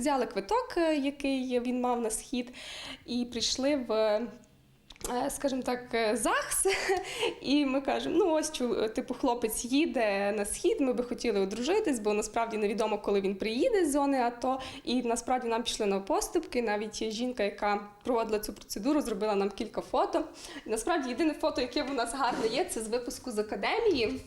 Взяли квиток, е, який він мав на схід, і прийшли в. е, Скажімо так, е, ЗАГС, і ми кажемо: ну ось типу, хлопець їде на схід. Ми би хотіли одружитись, бо насправді невідомо, коли він приїде з зони АТО. І насправді нам пішли на поступки. Навіть жінка, яка проводила цю процедуру, зробила нам кілька фото. І насправді єдине фото, яке в нас гарне є, це з випуску з академії.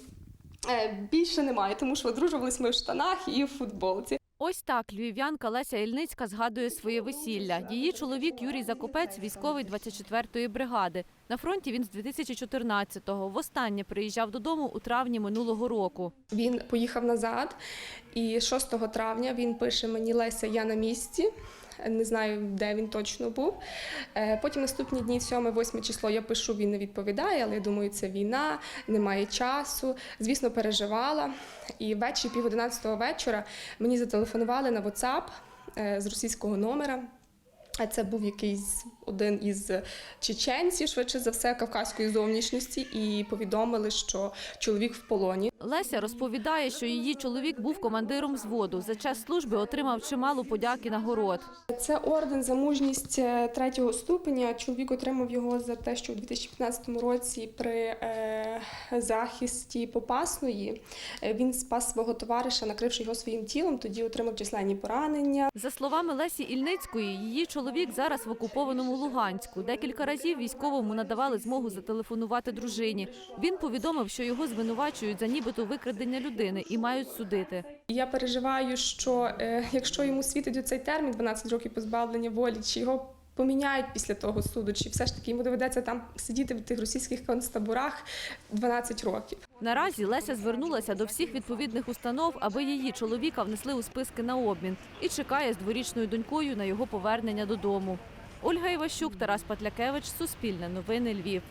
Більше немає, тому що одружувались ми в штанах і в футболці. Ось так львів'янка Леся Ільницька згадує своє весілля. Її чоловік Юрій Закопець, військовий 24-ї бригади. На фронті він з 2014-го. Востаннє приїжджав додому у травні минулого року. Він поїхав назад, і 6 травня він пише мені Леся, я на місці. Не знаю, де він точно був. Е, Потім наступні дні, 7-8 число, я пишу, він не відповідає, але я думаю, це війна, немає часу. Звісно, переживала. І ввечері, пів 11 вечора, мені зателефонували на WhatsApp е, з російського номера. А це був якийсь один із чеченців, швидше за все, кавказької зовнішності, і повідомили, що чоловік в полоні. Леся розповідає, що її чоловік був командиром взводу. За час служби отримав чимало подяки нагород. Це орден за мужність е, третього ступеня. Чоловік отримав його за те, що у 2015 році при е, захисті Попасної е, він спас свого товариша, накривши його своїм тілом. Тоді отримав численні поранення. За словами Лесі Ільницької, її чоловік зараз в окупованому Луганську. Декілька разів військовому надавали змогу зателефонувати дружині. Він повідомив, що його звинувачують за нібито викрадення людини і мають судити. Я переживаю, що е, якщо йому світить цей термін 12 років позбавлення волі, чи його поміняють після того суду, чи все ж таки йому доведеться там сидіти в тих російських концтаборах 12 років. Наразі Леся звернулася до всіх відповідних установ, аби її чоловіка внесли у списки на обмін і чекає з дворічною донькою на його повернення додому. Ольга Іващук, Тарас Патлякевич, Суспільне новини Львів.